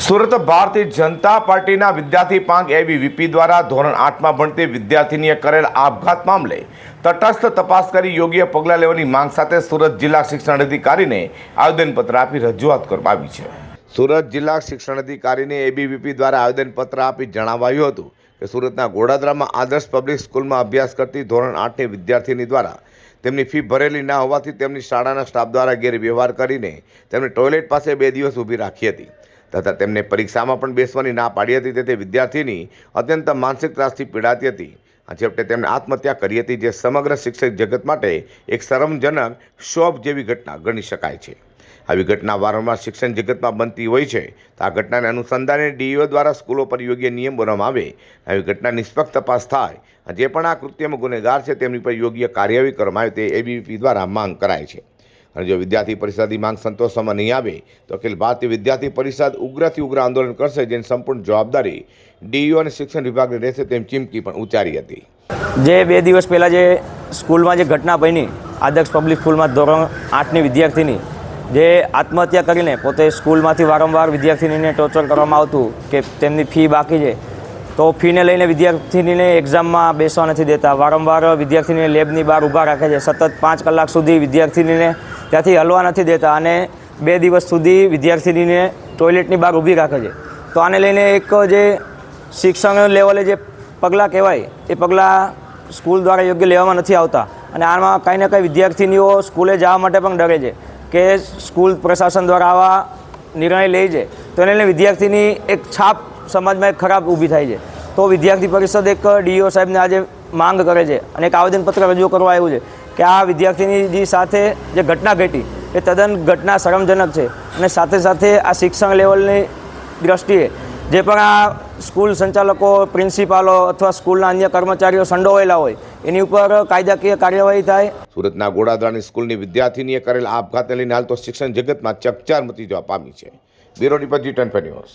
સુરત ભારતીય જનતા પાર્ટીના વિદ્યાર્થી પાંખ એબીવીપી દ્વારા ધોરણ આઠમાં ભણતી વિદ્યાર્થીનીએ કરેલ આપઘાત મામલે તટસ્થ તપાસ કરી યોગ્ય પગલાં લેવાની માંગ સાથે સુરત જિલ્લા શિક્ષણ અધિકારીને આવેદનપત્ર આપી રજૂઆત કરવામાં આવી છે. સુરત જિલ્લા શિક્ષણ અધિકારીને એબીવીપી દ્વારા આવેદનપત્ર આપી જણાવાયું હતું કે સુરતના ગોડાદરામાં આદર્શ પબ્લિક સ્કૂલમાં અભ્યાસ કરતી ધોરણ આઠની વિદ્યાર્થીની દ્વારા તેમની ફી ભરેલી ના હોવાથી તેમની શાળાના સ્ટાફ દ્વારા ગેરવ્યવહાર કરીને તેમને ટોયલેટ પાસે બે દિવસ ઊભી રાખી હતી. તથા તેમને પરીક્ષામાં પણ બેસવાની ના પાડી હતી, તેથી વિદ્યાર્થીની અત્યંત માનસિક ત્રાસથી પીડાતી હતી. છેવટે તેમણે આત્મહત્યા કરી હતી, જે સમગ્ર શિક્ષક જગત માટે એક શરમજનક શોભ જેવી ઘટના ગણી શકાય છે. આવી ઘટના વારંવાર શિક્ષણ જગતમાં બનતી હોય છે, તો આ ઘટનાને અનુસંધાને ડીઈઓ દ્વારા સ્કૂલો પર યોગ્ય નિયમ બનાવવામાં આવે. આવી ઘટના નિષ્પક્ષ તપાસ થાય જે પણ આ કૃત્યમાં ગુનેગાર છે, તેમની પર યોગ્ય કાર્યવાહી કરવામાં આવે તે એબીવીપી દ્વારા માંગ કરાય છે. અને જો વિદ્યાર્થી પરિષદની માંગ સંતોષવામાં નહીં આવે, તો અખિલ ભારતીય વિદ્યાર્થી પરિષદ ઉગ્રથી ઉગ્ર આંદોલન કરશે જેની સંપૂર્ણ જવાબદારી ડીયુ અને શિક્ષણ વિભાગની રહેશે તેમ ચીમકી પણ ઉચ્ચારી હતી. જે બે દિવસ પહેલાં જે સ્કૂલમાં જે ઘટના બની, આદર્શ પબ્લિક સ્કૂલમાં ધોરણ આઠની વિદ્યાર્થીની, જે આત્મહત્યા કરીને પોતે સ્કૂલમાંથી વારંવાર વિદ્યાર્થીનીને ટોર્ચર કરવામાં આવતું, કે તેમની ફી બાકી છે તો ફીને લઈને વિદ્યાર્થીનીને એક્ઝામમાં બેસવા નથી દેતા. વારંવાર વિદ્યાર્થીને લેબની બહાર ઊભા રાખે છે. સતત પાંચ કલાક સુધી વિદ્યાર્થીનીને ત્યાંથી હલવા નથી દેતા અને બે દિવસ સુધી વિદ્યાર્થીનીને ટોયલેટની બહાર ઊભી રાખે છે. તો આને લઈને એક જે શિક્ષણ લેવલે જે પગલાં કહેવાય, એ પગલાં સ્કૂલ દ્વારા યોગ્ય લેવામાં નથી આવતા. અને આમાં કાંઈ ને કાંઈ વિદ્યાર્થીનીઓ સ્કૂલે જવા માટે પણ ડરે છે કે સ્કૂલ પ્રશાસન દ્વારા આવા નિર્ણય લે છે. તો એને વિદ્યાર્થીની એક છાપ સમાજમાં એક ખરાબ ઊભી થાય છે. તો વિદ્યાર્થી પરિષદ એક ડીઓ સાહેબને આજે માંગ કરે છે અને એક આવેદનપત્ર રજૂ કરવા આવ્યું છે કે આ વિદ્યાર્થીની સાથે જે ઘટના ઘટી એ તદ્દન ઘટના શરમજનક છે અને સાથે સાથે આ શિક્ષણ લેવલની દ્રષ્ટિએ જે પણ આ સ્કૂલ સંચાલકો, પ્રિન્સિપાલો અથવા સ્કૂલના અન્ય કર્મચારીઓ સંડોવાયેલા હોય, એની ઉપર કાયદાકીય કાર્યવાહી થાય. સુરતના ગોડાદરાની સ્કૂલની વિદ્યાર્થીનીએ કરેલ આપઘાતને લઈને હાલ તો શિક્ષણ જગતમાં ચકચાર મતી જવા પામી છે. Bureau report G twenty news.